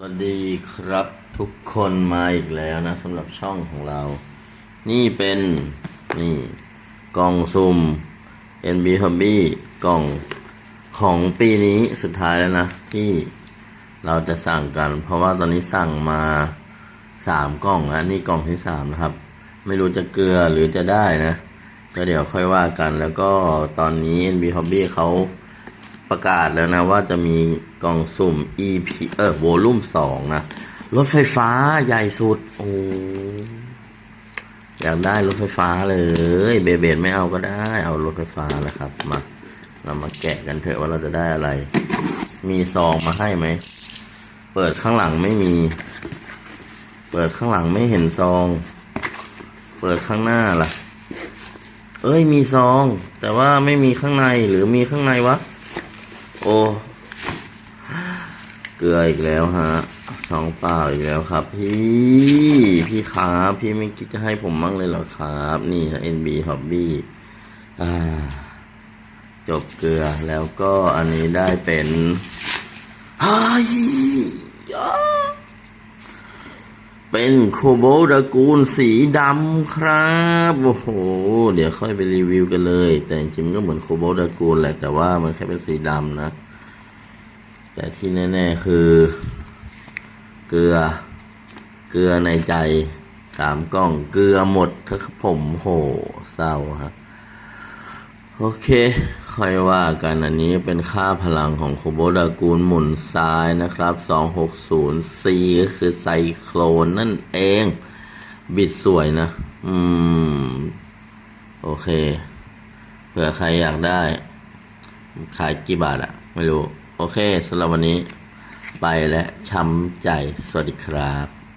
สวัสดีครับทุกคนมาอีกแล้วนะสำหรับช่องของเรา นี่เป็นนี่กล่องซุ่ม NB Hobby กล่องของปีนี้สุดท้ายแล้วนะ ที่เราจะสั่งกัน เพราะว่าตอนนี้สั่งมาสามกล่องแล้วนี่กล่องที่สามนะครับ ไม่รู้จะเกลือหรือจะได้นะ ก็เดี๋ยวค่อยว่ากันแล้วก็ตอนนี้ NB Hobby เขา ประกาศแล้วนะว่าจะมีกล่องสุ่ม EP เออโวลุ่มสองนะรถไฟฟ้าใหญ่สุด โอ้อยากได้รถไฟฟ้าเลยเบเบดไม่เอาก็ได้ เอารถไฟฟ้านะครับ มาเรามาแกะกันเถอะว่าเราจะได้อะไร มีซองมาให้ไหม เปิดข้างหลังไม่มี เปิดข้างหลังไม่เห็นซอง เปิดข้างหน้าล่ะ เอ้ยมีซอง แต่ว่าไม่มีข้างในหรือมีข้างในวะ โอ้ เกลืออีกแล้วฮะสองเปล่าอีกแล้วครับ พี่พี่ครับพี่ไม่คิดจะให้ผมมั่งเลยเหรอครับ นี่ฮะ NB Hobby อ่า จบเกลือแล้วก็อันนี้ได้เป็นฮายยา เป็นโคโบดากูลสีดำครับ โอ้โห เดี๋ยวค่อยไปรีวิวกันเลย แต่จริงก็เหมือนโคโบดากูลแหละแต่ว่ามันแค่เป็นสีดำนะ แต่ที่แน่ ๆ คือ เกลือ เกลือในใจสามกล่องเกลือหมดเถอะครับผมโหเศร้าฮะ โอเค ค่อยว่ากันอันนี้เป็นค่าพลังของโคโบดากูลหมุนซ้ายนะครับ 260ก็คือไซโคลนนั่นเอง บิดสวยนะ อืม โอเค เผื่อใครอยากได้ ขายกี่บาทอะไม่รู้ โอเคสำหรับวันนี้ ไปและช้ำใจ สวัสดีครับ